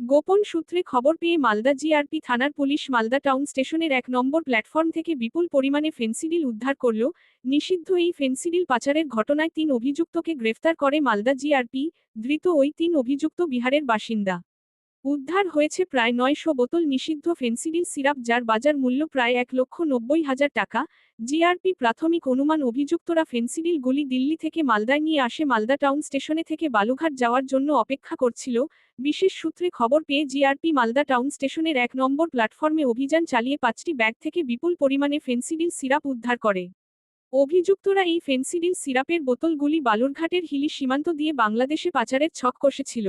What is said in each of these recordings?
গোপন সূত্রে খবর পেয়ে মালদা জিআরপি থানার পুলিশ মালদা টাউন স্টেশনের এক নম্বর প্ল্যাটফর্ম থেকে বিপুল পরিমাণে ফেন্সিডিল উদ্ধার করল। নিষিদ্ধ এই ফেন্সিডিল পাচারের ঘটনায় তিন অভিযুক্তকে গ্রেফতার করে মালদা জিআরপি, ধৃত ওই তিন অভিযুক্ত বিহারের বাসিন্দা। উদ্ধার হয়েছে প্রায় নয়শো বোতল নিষিদ্ধ ফেন্সিডিল সিরাপ যার বাজার মূল্য প্রায় এক লক্ষ নব্বই হাজার টাকা। জিআরপি প্রাথমিক অনুমান অভিযুক্তরা ফেন্সিডিল গুলি দিল্লি থেকে মালদায় নিয়ে আসে মালদা টাউন স্টেশনে থেকে বালুঘাট যাওয়ার জন্য অপেক্ষা করছিল। বিশেষ সূত্রে খবর পেয়ে জিআরপি মালদা টাউন স্টেশনের এক নম্বর প্ল্যাটফর্মে অভিযান চালিয়ে পাঁচটি ব্যাগ থেকে বিপুল পরিমাণে ফেন্সিডিল সিরাপ উদ্ধার করে। অভিযুক্তরা এই ফেন্সিডিল সিরাপের বোতলগুলি বালুরঘাটের হিলি সীমান্ত দিয়ে বাংলাদেশে পাচারের ছক কষেছিল।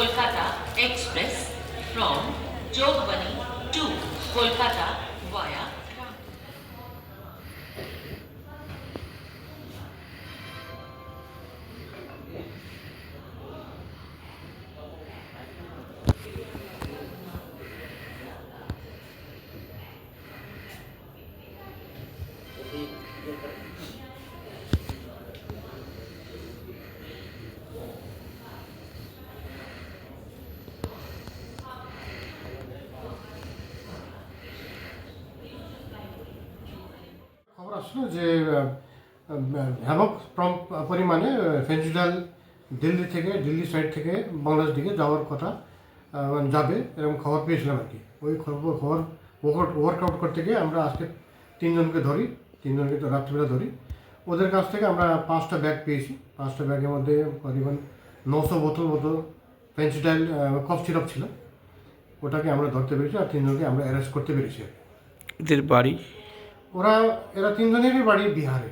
Kolkata express from Jogbani to Kolkata via খবর আসলো যে হ্যাভক কম পরিমাণে ফেন্সিডাল দিল্লি থেকে, দিল্লি সাইড থেকে, বাংলাদেশ দিকে যাওয়ার কথা মানে যাবে, এরকম খবর পেয়েছিলাম আর কি। ওই খবর খবর ওয়ার্কআউট করতে গিয়ে আমরা আজকে তিনজনকে ধরি, তিনজনকে তো রাত্রিবেলা ধরি। ওদের কাছ থেকে আমরা পাঁচটা ব্যাগ পেয়েছি। পাঁচটা ব্যাগের মধ্যে করিবন নশো বোতল মতো ফেন্সিডাল কফ সিরাপ ছিল। ওটাকে আমরা ধরতে পেরেছি আর তিনজনকে আমরা অ্যারেস্ট করতে পেরেছি এদের বাড়ি? ওরা এরা তিনজনেরই বাড়ি বিহারে।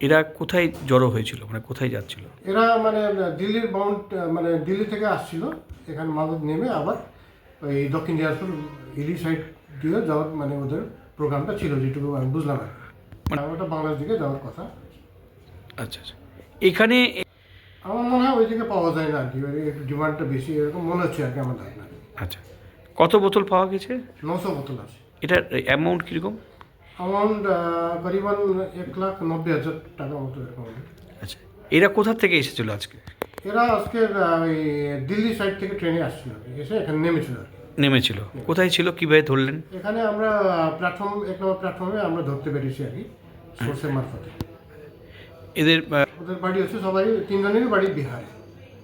এরা কোথায় জড়ো হয়েছিল? মানে কোথায় যাচ্ছিল? এরা মানে দিল্লির বাউন্ড মানে দিল্লি থেকে আসছিল। এখানে মালদ নেমে আবার ওই দক্ষিণ দিনাজপুর হিলি সাইড দিয়ে যাওয়ার মানে ওদের প্রোগ্রামটা ছিল যেটুকু আমি বুঝলাম কি। মানে ওটা বাংলাদেশ দিকে যাওয়ার কথা। আচ্ছা আচ্ছা। এখানে আমার মনে হয় ওই দিকে পাওয়া যায় না আর কি। একটু ডিমান্ডটা বেশি এরকম মনে হচ্ছে আর কি আমার ধারণা। আচ্ছা। কত বোতল পাওয়া গেছে? নশো বোতল আছে। এটার অ্যামাউন্ট কীরকম? অ্যামাউন্ট করিবান এক লাখ নব্বই হাজার টাকা মতো এরকম আচ্ছা এরা কোথা থেকে এসেছিল আজকে? এরা আজকে ওই দিল্লি সাইড থেকে ট্রেনে আসছিল এসে এখানে নেমেছিল আর কি। নেমেছিল। কোথায় ছিল? কীভাবে ধরলেন? এখানে আমরা প্ল্যাটফর্ম এক নম্বর প্ল্যাটফর্মে আমরা ধরতে পেরেছি আর কি সোর্সের মারফতে। এদের ওদের বাড়ি হচ্ছে সবাই তিনজনেরই বাড়ি বিহারে।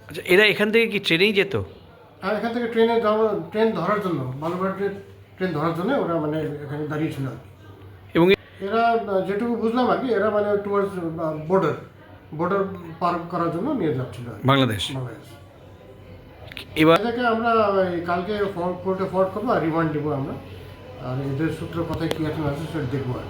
আচ্ছা এরা এখান থেকে কি ট্রেনেই যেত? আর এখান থেকে ট্রেনে ট্রেন ধরার জন্য বালুরঘাটের ট্রেন ধরার জন্য ওরা মানে এখানে দাঁড়িয়েছিল আর কি। এরা যেটুকু বুঝলাম আর কি এরা মানে টুয়ার্ডস বর্ডার বর্ডার পার করার জন্য নিয়ে যাচ্ছিল বাংলাদেশ। বাংলাদেশ। এবার থেকে আমরা কালকে কোর্টে ফরওয়ার্ড করব আর রিমান্ড দেবো আমরা। আর এদের সূত্র কথায় কী আছে না আছে সেটা দেখব আর।